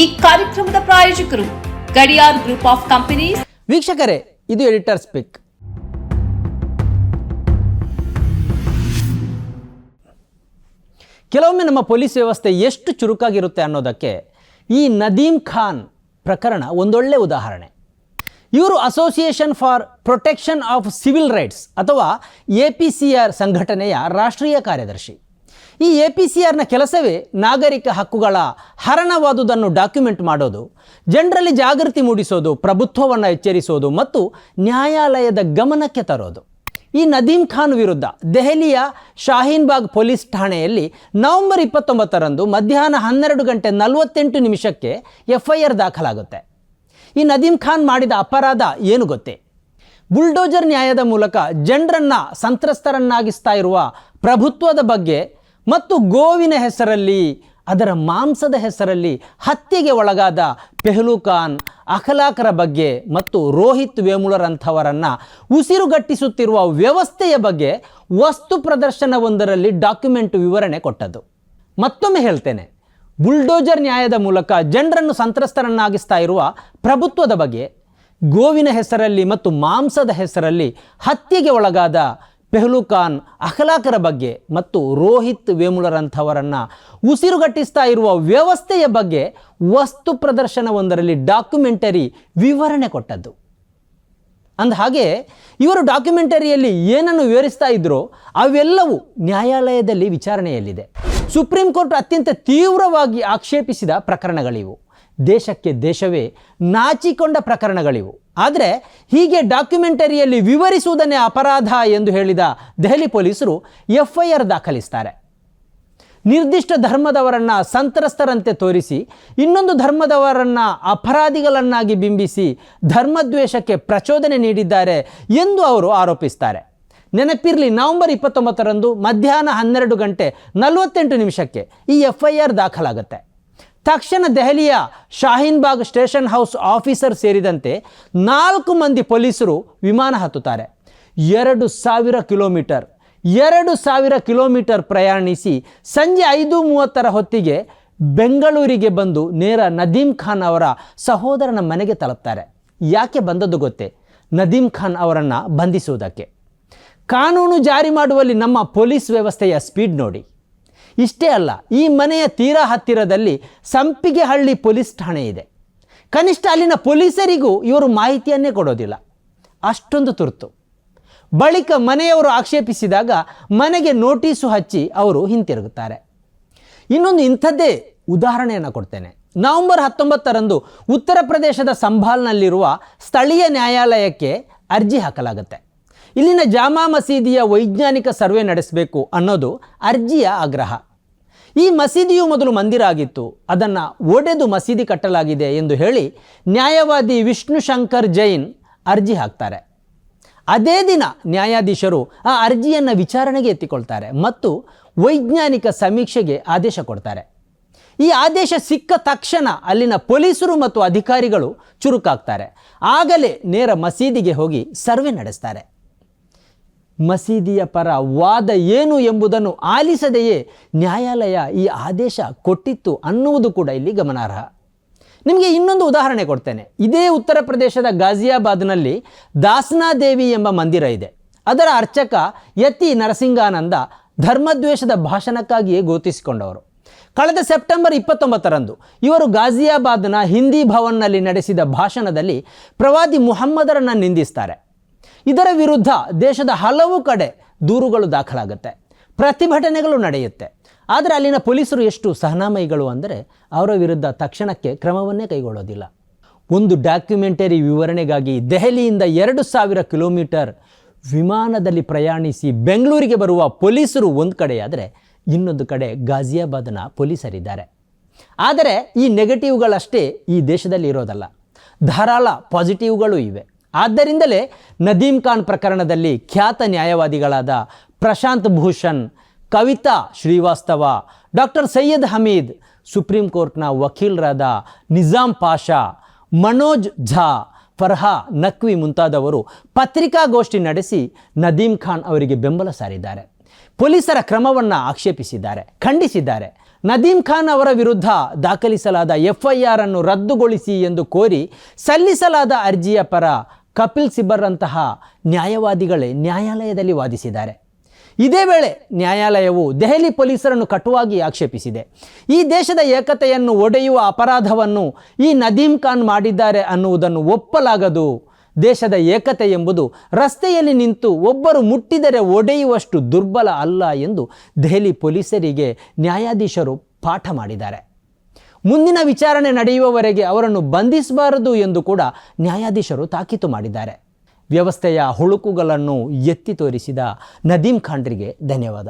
ಈ ಕಾರ್ಯಕ್ರಮದ ಪ್ರಾಯೋಜಕರು ಗಡಿಯಾರ್ ಗ್ರೂಪ್ ಆಫ್ ಕಂಪನೀಸ್. ವೀಕ್ಷಕರೇ, ಇದು ಎಡಿಟರ್ ಸ್ಪಿಕ್. ಕೆಲವೊಮ್ಮೆ ನಮ್ಮ ಪೊಲೀಸ್ ವ್ಯವಸ್ಥೆ ಎಷ್ಟು ಚುರುಕಾಗಿರುತ್ತೆ ಅನ್ನೋದಕ್ಕೆ ಈ ನದೀಮ್ ಖಾನ್ ಪ್ರಕರಣ ಒಂದೊಳ್ಳೆ ಉದಾಹರಣೆ. ಇವರು association for protection of civil rights ಅಥವಾ ಎ ಪಿ ಸಿ ಆರ್ ಸಂಘಟನೆಯ ರಾಷ್ಟ್ರೀಯ ಕಾರ್ಯದರ್ಶಿ. ಈ ಎ ಪಿ ಸಿ ಆರ್ನ ಕೆಲಸವೇ ನಾಗರಿಕ ಹಕ್ಕುಗಳ ಹರಣವಾದುದನ್ನು ಡಾಕ್ಯುಮೆಂಟ್ ಮಾಡೋದು, ಜನರಲ್ಲಿ ಜಾಗೃತಿ ಮೂಡಿಸೋದು, ಪ್ರಭುತ್ವವನ್ನು ಎಚ್ಚರಿಸೋದು ಮತ್ತು ನ್ಯಾಯಾಲಯದ ಗಮನಕ್ಕೆ ತರೋದು. ಈ ನದೀಮ್ ಖಾನ್ ವಿರುದ್ಧ ದೆಹಲಿಯ ಶಾಹೀನ್ ಬಾಗ್ ಪೊಲೀಸ್ ಠಾಣೆಯಲ್ಲಿ ನವೆಂಬರ್ ಇಪ್ಪತ್ತೊಂಬತ್ತರಂದು ಮಧ್ಯಾಹ್ನ ಹನ್ನೆರಡು ಗಂಟೆ ನಲವತ್ತೆಂಟು ನಿಮಿಷಕ್ಕೆ ಎಫ್ ಐ ಆರ್ ದಾಖಲಾಗುತ್ತೆ. ಈ ನದೀಮ್ ಖಾನ್ ಮಾಡಿದ ಅಪರಾಧ ಏನು ಗೊತ್ತೇ? ಬುಲ್ಡೋಜರ್ ನ್ಯಾಯದ ಮೂಲಕ ಜನರನ್ನು ಸಂತ್ರಸ್ತರನ್ನಾಗಿಸ್ತಾ ಇರುವ ಪ್ರಭುತ್ವದ ಬಗ್ಗೆ ಮತ್ತು ಗೋವಿನ ಹೆಸರಲ್ಲಿ, ಅದರ ಮಾಂಸದ ಹೆಸರಲ್ಲಿ ಹತ್ಯೆಗೆ ಒಳಗಾದ ಪೆಹ್ಲು ಖಾನ್ ಅಖಲಾಕರ ಬಗ್ಗೆ ಮತ್ತು ರೋಹಿತ್ ವೇಮುಳರಂಥವರನ್ನು ಉಸಿರುಗಟ್ಟಿಸುತ್ತಿರುವ ವ್ಯವಸ್ಥೆಯ ಬಗ್ಗೆ ವಸ್ತು ಪ್ರದರ್ಶನವೊಂದರಲ್ಲಿ ಡಾಕ್ಯುಮೆಂಟ್ ವಿವರಣೆ ಕೊಟ್ಟದ್ದು. ಮತ್ತೊಮ್ಮೆ ಹೇಳ್ತೇನೆ, ಬುಲ್ಡೋಜರ್ ನ್ಯಾಯದ ಮೂಲಕ ಜನರನ್ನು ಸಂತ್ರಸ್ತರನ್ನಾಗಿಸ್ತಾ ಇರುವ ಪ್ರಭುತ್ವದ ಬಗ್ಗೆ, ಗೋವಿನ ಹೆಸರಲ್ಲಿ ಮತ್ತು ಮಾಂಸದ ಹೆಸರಲ್ಲಿ ಹತ್ಯೆಗೆ ಒಳಗಾದ ಪೆಹ್ಲು ಖಾನ್ ಅಖಲಾಕರ ಬಗ್ಗೆ ಮತ್ತು ರೋಹಿತ್ ವೇಮುಳರಂಥವರನ್ನು ಉಸಿರುಗಟ್ಟಿಸ್ತಾ ಇರುವ ವ್ಯವಸ್ಥೆಯ ಬಗ್ಗೆ ವಸ್ತು ಪ್ರದರ್ಶನವೊಂದರಲ್ಲಿ ಡಾಕ್ಯುಮೆಂಟರಿ ವಿವರಣೆ ಕೊಟ್ಟದ್ದು. ಅಂದ ಹಾಗೆ ಇವರು ಡಾಕ್ಯುಮೆಂಟರಿಯಲ್ಲಿ ಏನನ್ನು ವಿವರಿಸ್ತಾ ಇದ್ರೋ ಅವೆಲ್ಲವೂ ನ್ಯಾಯಾಲಯದಲ್ಲಿ ವಿಚಾರಣೆಯಲ್ಲಿದೆ. ಸುಪ್ರೀಂ ಕೋರ್ಟ್ ಅತ್ಯಂತ ತೀವ್ರವಾಗಿ ಆಕ್ಷೇಪಿಸಿದ ಪ್ರಕರಣಗಳಿವು. ದೇಶಕ್ಕೆ ದೇಶವೇ ನಾಚಿಕೊಂಡ ಪ್ರಕರಣಗಳಿವು. ಆದರೆ ಹೀಗೆ ಡಾಕ್ಯುಮೆಂಟರಿಯಲ್ಲಿ ವಿವರಿಸುವುದನ್ನೇ ಅಪರಾಧ ಎಂದು ಹೇಳಿದ ದೆಹಲಿ ಪೊಲೀಸರು ಎಫ್ ಐ ದಾಖಲಿಸ್ತಾರೆ. ನಿರ್ದಿಷ್ಟ ಧರ್ಮದವರನ್ನು ಸಂತ್ರಸ್ತರಂತೆ ತೋರಿಸಿ, ಇನ್ನೊಂದು ಧರ್ಮದವರನ್ನು ಅಪರಾಧಿಗಳನ್ನಾಗಿ ಬಿಂಬಿಸಿ ಧರ್ಮದ್ವೇಷಕ್ಕೆ ಪ್ರಚೋದನೆ ನೀಡಿದ್ದಾರೆ ಎಂದು ಅವರು ಆರೋಪಿಸ್ತಾರೆ. ನೆನಪಿರಲಿ, ನವೆಂಬರ್ ಇಪ್ಪತ್ತೊಂಬತ್ತರಂದು ಮಧ್ಯಾಹ್ನ ಹನ್ನೆರಡು ಗಂಟೆ ನಲವತ್ತೆಂಟು ನಿಮಿಷಕ್ಕೆ ಈ ಎಫ್ ಐ ಆರ್ ದಾಖಲಾಗುತ್ತೆ. ತಕ್ಷಣ ದೆಹಲಿಯ Shaheen Bagh station house officer ಸೇರಿದಂತೆ ನಾಲ್ಕು ಮಂದಿ ಪೊಲೀಸರು ವಿಮಾನ ಹತ್ತುತ್ತಾರೆ. ಎರಡು ಸಾವಿರ ಕಿಲೋಮೀಟರ್, ಎರಡು ಸಾವಿರ ಕಿಲೋಮೀಟರ್ ಪ್ರಯಾಣಿಸಿ ಸಂಜೆ ಐದು ಮೂವತ್ತರ ಹೊತ್ತಿಗೆ ಬೆಂಗಳೂರಿಗೆ ಬಂದು ನೇರ ನದೀಮ್ ಖಾನ್ ಅವರ ಸಹೋದರನ ಮನೆಗೆ ತಲುಪ್ತಾರೆ. ಯಾಕೆ ಬಂದದ್ದು ಗೊತ್ತೇ? ನದೀಮ್ ಖಾನ್ ಅವರನ್ನು ಬಂಧಿಸುವುದಕ್ಕೆ. ಕಾನೂನು ಜಾರಿ ಮಾಡುವಲ್ಲಿ ನಮ್ಮ ಪೊಲೀಸ್ ವ್ಯವಸ್ಥೆಯ ಸ್ಪೀಡ್ ನೋಡಿ. ಇಷ್ಟೇ ಅಲ್ಲ, ಈ ಮನೆಯ ತೀರಾ ಹತ್ತಿರದಲ್ಲಿ ಸಂಪಿಗೆಹಳ್ಳಿ ಪೊಲೀಸ್ ಠಾಣೆ ಇದೆ. ಕನಿಷ್ಠ ಅಲ್ಲಿನ ಪೊಲೀಸರಿಗೂ ಇವರು ಮಾಹಿತಿಯನ್ನೇ ಕೊಡೋದಿಲ್ಲ. ಅಷ್ಟೊಂದು ತುರ್ತು. ಬಳಿಕ ಮನೆಯವರು ಆಕ್ಷೇಪಿಸಿದಾಗ ಮನೆಗೆ ನೋಟಿಸು ಹಚ್ಚಿ ಅವರು ಹಿಂತಿರುಗುತ್ತಾರೆ. ಇನ್ನೊಂದು ಇಂಥದ್ದೇ ಉದಾಹರಣೆಯನ್ನು ಕೊಡ್ತೇನೆ. ನವೆಂಬರ್ ಹತ್ತೊಂಬತ್ತರಂದು ಉತ್ತರ ಪ್ರದೇಶದ ಸಂಭಾಲ್ನಲ್ಲಿರುವ ಸ್ಥಳೀಯ ನ್ಯಾಯಾಲಯಕ್ಕೆ ಅರ್ಜಿ ಹಾಕಲಾಗುತ್ತೆ. ಇಲ್ಲಿನ ಜಾಮಾ ಮಸೀದಿಯ ವೈಜ್ಞಾನಿಕ ಸರ್ವೆ ನಡೆಸಬೇಕು ಅನ್ನೋದು ಅರ್ಜಿಯ ಆಗ್ರಹ. ಈ ಮಸೀದಿಯು ಮೊದಲು ಮಂದಿರ ಆಗಿತ್ತು. ಅದನ್ನು ಒಡೆದು ಮಸೀದಿ ಕಟ್ಟಲಾಗಿದೆ ಎಂದು ಹೇಳಿ ನ್ಯಾಯವಾದಿ ವಿಷ್ಣು ಶಂಕರ್ ಜೈನ್ ಅರ್ಜಿ ಹಾಕ್ತಾರೆ. ಅದೇ ದಿನ ನ್ಯಾಯಾಧೀಶರು ಆ ಅರ್ಜಿಯನ್ನು ವಿಚಾರಣೆಗೆ ಎತ್ತಿಕೊಳ್ತಾರೆ ಮತ್ತು ವೈಜ್ಞಾನಿಕ ಸಮೀಕ್ಷೆಗೆ ಆದೇಶ ಕೊಡ್ತಾರೆ. ಈ ಆದೇಶ ಸಿಕ್ಕ ತಕ್ಷಣ ಅಲ್ಲಿನ ಪೊಲೀಸರು ಮತ್ತು ಅಧಿಕಾರಿಗಳು ಚುರುಕಾಗ್ತಾರೆ. ಆಗಲೇ ನೇರ ಮಸೀದಿಗೆ ಹೋಗಿ ಸರ್ವೆ ನಡೆಸ್ತಾರೆ. ಮಸೀದಿಯ ಪರ ವಾದ ಏನು ಎಂಬುದನ್ನು ಆಲಿಸದೆಯೇ ನ್ಯಾಯಾಲಯ ಈ ಆದೇಶ ಕೊಟ್ಟಿತ್ತು ಅನ್ನುವುದು ಕೂಡ ಇಲ್ಲಿ ಗಮನಾರ್ಹ. ನಿಮಗೆ ಇನ್ನೊಂದು ಉದಾಹರಣೆ ಕೊಡ್ತೇನೆ. ಇದೇ ಉತ್ತರ ಪ್ರದೇಶದ ಗಾಜಿಯಾಬಾದ್ನಲ್ಲಿ ದಾಸನಾದೇವಿ ಎಂಬ ಮಂದಿರ ಇದೆ. ಅದರ ಅರ್ಚಕ ಯತಿ ನರಸಿಂಗಾನಂದ ಧರ್ಮದ್ವೇಷದ ಭಾಷಣಕ್ಕಾಗಿಯೇ ಗುರುತಿಸಿಕೊಂಡವರು. ಕಳೆದ ಸೆಪ್ಟೆಂಬರ್ ಇಪ್ಪತ್ತೊಂಬತ್ತರಂದು ಇವರು ಗಾಜಿಯಾಬಾದ್ನ ಹಿಂದಿ ಭವನ್ನಲ್ಲಿ ನಡೆಸಿದ ಭಾಷಣದಲ್ಲಿ ಪ್ರವಾದಿ ಮುಹಮ್ಮದರನ್ನು ನಿಂದಿಸ್ತಾರೆ. ಇದರ ವಿರುದ್ಧ ದೇಶದ ಹಲವು ಕಡೆ ದೂರುಗಳು ದಾಖಲಾಗುತ್ತೆ. ಪ್ರತಿಭಟನೆಗಳು ನಡೆಯುತ್ತೆ. ಆದರೆ ಅಲ್ಲಿನ ಪೊಲೀಸರು ಎಷ್ಟು ಸಹನಾಮಯಿಗಳು ಅಂದರೆ ಅವರ ವಿರುದ್ಧ ತಕ್ಷಣಕ್ಕೆ ಕ್ರಮವನ್ನೇ ಕೈಗೊಳ್ಳೋದಿಲ್ಲ. ಒಂದು ಡಾಕ್ಯುಮೆಂಟರಿ ವಿವರಣೆಗಾಗಿ ದೆಹಲಿಯಿಂದ ಎರಡು ಸಾವಿರ ಕಿಲೋಮೀಟರ್ ವಿಮಾನದಲ್ಲಿ ಪ್ರಯಾಣಿಸಿ ಬೆಂಗಳೂರಿಗೆ ಬರುವ ಪೊಲೀಸರು ಒಂದು ಕಡೆಯಾದರೆ ಇನ್ನೊಂದು ಕಡೆ ಗಾಜಿಯಾಬಾದ್ನ ಪೊಲೀಸರಿದ್ದಾರೆ. ಆದರೆ ಈ ನೆಗೆಟಿವ್ಗಳಷ್ಟೇ ಈ ದೇಶದಲ್ಲಿ ಇರೋದಲ್ಲ. ಧಾರಾಳ ಪಾಸಿಟಿವ್ಗಳು ಇವೆ. ಆದ್ದರಿಂದಲೇ ನದೀಮ್ ಖಾನ್ ಪ್ರಕರಣದಲ್ಲಿ ಖ್ಯಾತ ನ್ಯಾಯವಾದಿಗಳಾದ ಪ್ರಶಾಂತ್ ಭೂಷಣ್, ಕವಿತಾ ಶ್ರೀವಾಸ್ತವ, ಡಾಕ್ಟರ್ ಸೈಯದ್ ಹಮೀದ್, ಸುಪ್ರೀಂ ಕೋರ್ಟ್ನ ವಕೀಲರಾದ ನಿಜಾಮ್ ಪಾಷಾ, ಮನೋಜ್ ಝಾ, ಫರ್ಹಾ ನಕ್ವಿ ಮುಂತಾದವರು ಪತ್ರಿಕಾಗೋಷ್ಠಿ ನಡೆಸಿ ನದೀಮ್ ಖಾನ್ ಅವರಿಗೆ ಬೆಂಬಲ ಸಾರಿದ್ದಾರೆ. ಪೊಲೀಸರ ಕ್ರಮವನ್ನು ಆಕ್ಷೇಪಿಸಿದ್ದಾರೆ, ಖಂಡಿಸಿದ್ದಾರೆ. ನದೀಮ್ ಖಾನ್ ಅವರ ವಿರುದ್ಧ ದಾಖಲಿಸಲಾದ ಎಫ್ಐಆರ್ ಅನ್ನು ರದ್ದುಗೊಳಿಸಿ ಎಂದು ಕೋರಿ ಸಲ್ಲಿಸಲಾದ ಅರ್ಜಿಯ ಪರ ಕಪಿಲ್ ಸಿಬ್ಬರ್ರಂತಹ ನ್ಯಾಯವಾದಿಗಳೇ ನ್ಯಾಯಾಲಯದಲ್ಲಿ ವಾದಿಸಿದ್ದಾರೆ. ಇದೇ ವೇಳೆ ನ್ಯಾಯಾಲಯವು ದೆಹಲಿ ಪೊಲೀಸರನ್ನು ಕಟುವಾಗಿ ಆಕ್ಷೇಪಿಸಿದೆ. ಈ ದೇಶದ ಏಕತೆಯನ್ನು ಒಡೆಯುವ ಅಪರಾಧವನ್ನು ಈ ನದೀಮ್ ಖಾನ್ ಮಾಡಿದ್ದಾರೆ ಅನ್ನುವುದನ್ನು ಒಪ್ಪಲಾಗದು. ದೇಶದ ಏಕತೆ ಎಂಬುದು ರಸ್ತೆಯಲ್ಲಿ ನಿಂತು ಒಬ್ಬರು ಮುಟ್ಟಿದರೆ ಒಡೆಯುವಷ್ಟು ದುರ್ಬಲ ಅಲ್ಲ ಎಂದು ದೆಹಲಿ ಪೊಲೀಸರಿಗೆ ನ್ಯಾಯಾಧೀಶರು ಪಾಠ ಮಾಡಿದ್ದಾರೆ. ಮುಂದಿನ ವಿಚಾರಣೆ ನಡೆಯುವವರೆಗೆ ಅವರನ್ನು ಬಂಧಿಸಬಾರದು ಎಂದು ಕೂಡ ನ್ಯಾಯಾಧೀಶರು ತಾಕೀತು ಮಾಡಿದ್ದಾರೆ ವ್ಯವಸ್ಥೆಯ ಹುಳುಕುಗಳನ್ನು ಎತ್ತಿ ತೋರಿಸಿದ ನದೀಂ ಖಾಂಡ್ರಿಗೆ ಧನ್ಯವಾದ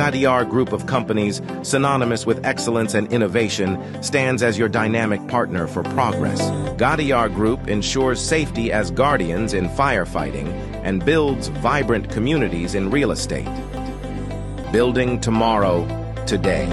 Gadiar Group of Companies, synonymous with excellence and innovation, stands as your dynamic partner for progress. Gadiar Group ensures safety as guardians in firefighting and builds vibrant communities in real estate. Building tomorrow, today.